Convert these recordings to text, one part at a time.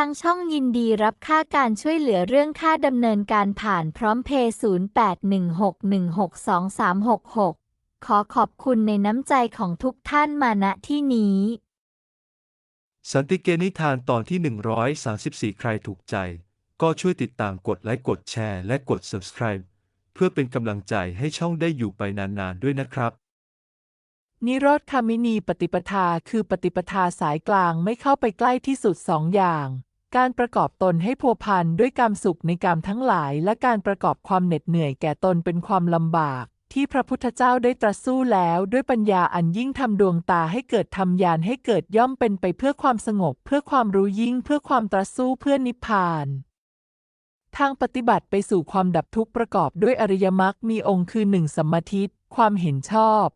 ทางช่องยินดีรับค่าการช่วยเหลือเรื่องค่าดำเนินการผ่านพร้อมเพย์0816162366 ขอขอบคุณในน้ำใจของทุกท่านมาณที่นี้ สันติเกนิทานตอนที่ 134 ใครถูกใจ ก็ช่วยติดตามกดไลค์กดแชร์และกด subscribe เพื่อเป็นกำลังใจให้ช่องได้อยู่ไปนานๆด้วยนะครับนิโรธคามินีปฏิปทาคือปฏิปทาสายกลางไม่เข้าไปใกล้ที่สุดสองอย่าง การประกอบตนให้พัวพันด้วยกรรมสุขในกรรมทั้งหลาย และการประกอบความเหน็ดเหนื่อยแก่ตนเป็นความลำบาก ที่พระพุทธเจ้าได้ตรัสสู้แล้วด้วยปัญญาอันยิ่งทำดวงตาให้เกิดทำยานให้เกิดย่อมเป็นไปเพื่อความสงบ เพื่อความรู้ยิ่งเพื่อความตรัสสู้เพื่อนิพพานทางปฏิบัติไปสู่ความดับทุกข์ประกอบด้วยอริยมรรคมีองค์คือหนึ่งสัมมาทิฏฐิความเห็นชอบ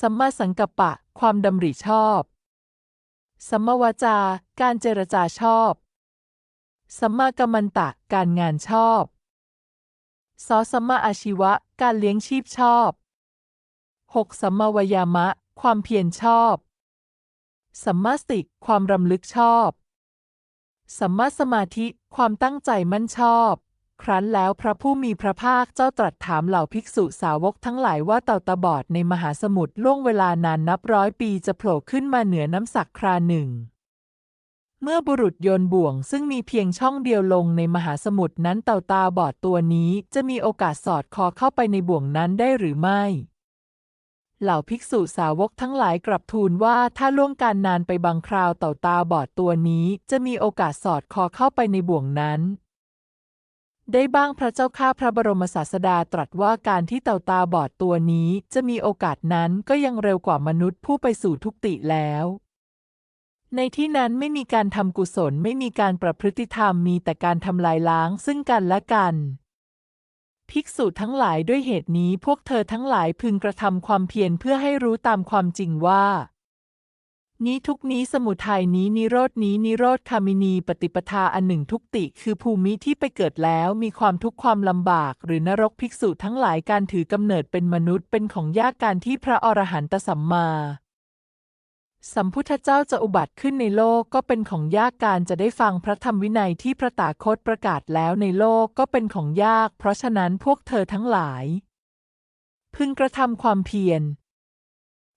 สัมมาสังกัปปะ ความดำริชอบ สัมมาวาจาการเจรจาชอบ สัมมากัมมันตะ การงานชอบสอสัมมาอาชีวะ การเลี้ยงชีพชอบ 6. สัมมาวายามะ ความเพียรชอบ สัมมาสติ ความรำลึกชอบ สัมมาสมาธิ ความตั้งใจมั่นชอบ ครั้นแล้วพระผู้มีพระภาคเจ้าตรัสถามเหล่าภิกษุสาวกทั้งหลายว่าเต่าตาบอดในมหาสมุทรล่วงเวลานานนับร้อยปีจะโผล่ขึ้นมาเหนือน้ำสักคราหนึ่ง เมื่อบุรุษโยนบ่วงซึ่งมีเพียงช่องเดียวลงในมหาสมุทรนั้นเต่าตาบอดตัวนี้จะมีโอกาสสอดคอเข้าไปในบ่วงนั้นได้หรือไม่เหล่าภิกษุสาวกทั้งหลายกลับทูลว่าถ้าล่วงการนานไปบางคราวเต่าตาบอดตัวนี้จะมีโอกาสสอดคอเข้าไปในบ่วงนั้น ได้บ้างพระเจ้าข้าพระบรมศาสดาตรัสว่าการที่เต่าตาบอดตัวนี้จะมีโอกาสนั้นก็ยังเร็วกว่ามนุษย์ผู้ไปสู่ทุกติแล้ว ในที่นั้นไม่มีการทำกุศลไม่มีการประพฤติธรรมมีแต่การทำลายล้างซึ่งกันและกัน ภิกษุทั้งหลายด้วยเหตุนี้พวกเธอทั้งหลายพึงกระทำความเพียรเพื่อให้รู้ตามความจริงว่า นี้ทุกนี้สมุทัยนี้นิโรดนี้นิโรธคามินีปฏิปทาอันหนึ่งทุกติคือภูมิที่ไปเกิดแล้วมีความทุกข์ความลำบาก หรือนรกภิกษุทั้งหลายการถือกำเนิดเป็นมนุษย์เป็นของยากการที่พระอรหันตสัมมา สัมพุทธเจ้าจะอุบัติขึ้นในโลกก็เป็นของยากการจะได้ฟังพระธรรมวินัยที่พระตาคตประกาศแล้วในโลกก็เป็นของยาก เพราะฉะนั้นพวกเธอทั้งหลาย พึงกระทำความเพียร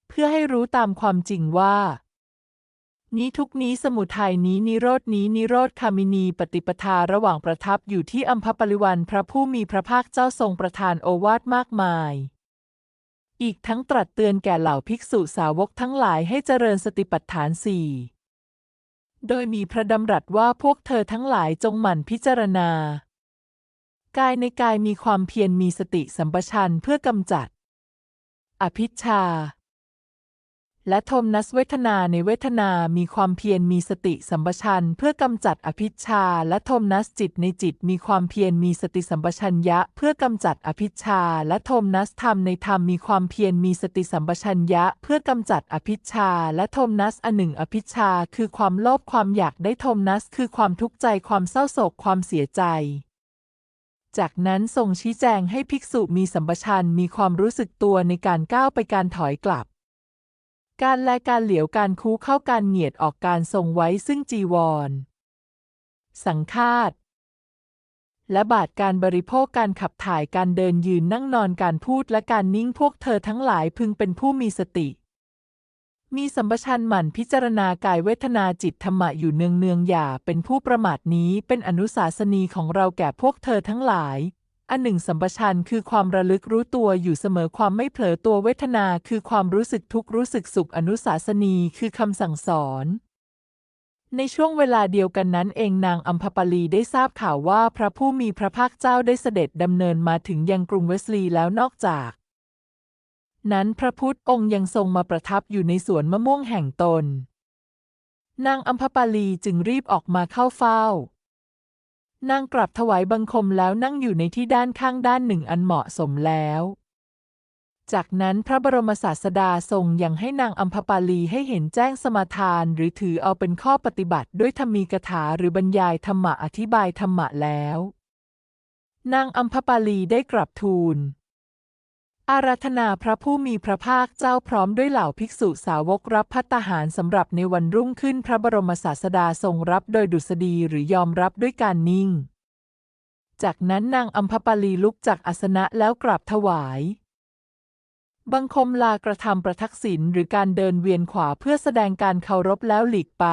เพื่อให้รู้ตามความจริงว่า นี้ทุกนี้สมุทัยนี้นิโรดนี้นิโรธคามินีปฏิปทาระหว่างประทับอยู่ที่อัมพปริวันพระผู้มีพระภาคเจ้าทรงประทานโอวาทมากมาย อีกทั้งตรัสเตือนแก่เหล่าภิกษุสาวกทั้งหลายให้เจริญสติปัฏฐานสี่โดยมีพระดำรัสว่าพวกเธอทั้งหลายจงหมั่นพิจารณา กายในกายมีความเพียรมีสติสัมปชัญเพื่อกำจัด อภิชา และโทมนัสเวทนาในเวทนามีความเพียรมีสติสัมปชัญญะเพื่อกำจัดอภิชา และโทมนัสจิตในจิตมีความเพียรมีสติสัมปชัญญะ เพื่อกำจัดอภิชา และโทมนัสธรรมในธรรมมีความเพียรมีสติสัมปชัญญะ เพื่อกำจัดอภิชา และโทมนัสอันหนึ่งอภิชา คือความโลภความอยากได้โทมนัส คือความทุกข์ใจความเศร้าโศกความเสียใจจากนั้นทรงชี้แจงให้ภิกษุมีสัมปชัญญะมีความรู้สึกตัวในการก้าวไปการถอยกลับ การแลการเหลียวการคูเข้าการเหยียดออกการทรงไว้ซึ่งจีวร สังฆาตและบาทการบริโภคการขับถ่ายการเดินยืนนั่งนอนการพูดและการนิ่งพวกเธอทั้งหลายพึงเป็นผู้มีสติ มีสัมปชัญญะหมั่นพิจารณากายเวทนาจิตธรรมะอยู่เนืองเนืองอย่าเป็นผู้ประมาทนี้เป็นอนุสาสนีของเราแก่พวกเธอทั้งหลาย อันหนึ่งสัมปชัญญะคือความระลึกรู้ตัวอยู่เสมอความไม่เผลอตัวเวทนาคือความรู้สึกทุกข์รู้สึกสุขอนุสาสนีคือคำสั่งสอน ในช่วงเวลาเดียวกันนั้นเองนางอัมพปาลีได้ทราบข่าวว่าพระผู้มีพระภาคเจ้าได้เสด็จดำเนินมาถึงยังกรุงเวสลีย์แล้วนอกจาก นั้นพระพุทธองค์ยังทรงมาประทับอยู่ในสวนมะม่วงแห่งตน นางอัมพปาลีจึงรีบออกมาเข้าเฝ้า นางกลับถวายบังคมแล้วนั่งอยู่ในที่ด้านข้างด้านหนึ่งอันเหมาะสมแล้ว จากนั้นพระบรมศาสดาทรงยังให้นางอัมพปาลีให้เห็นแจ้งสมาทาน หรือถือเอาเป็นข้อปฏิบัติด้วยธรรมีกถาหรือบรรยายธรรมะอธิบายธรรมะแล้ว นางอัมพปาลีได้กลับทูล อาราธนาพระผู้มีพระภาคเจ้าพร้อมด้วยเหล่าภิกษุสาวกรับพัตตาหารสำหรับในวันรุ่งขึ้นพระบรมศาสดาทรงรับโดยดุษฎีหรือยอมรับด้วยการนิ่ง จากนั้นนางอัมพปาลีลุกจากอาสนะแล้วกราบถวาย บังคมลากระทำประทักษิณหรือการเดินเวียนขวาเพื่อแสดงการเคารพแล้วหลีกไป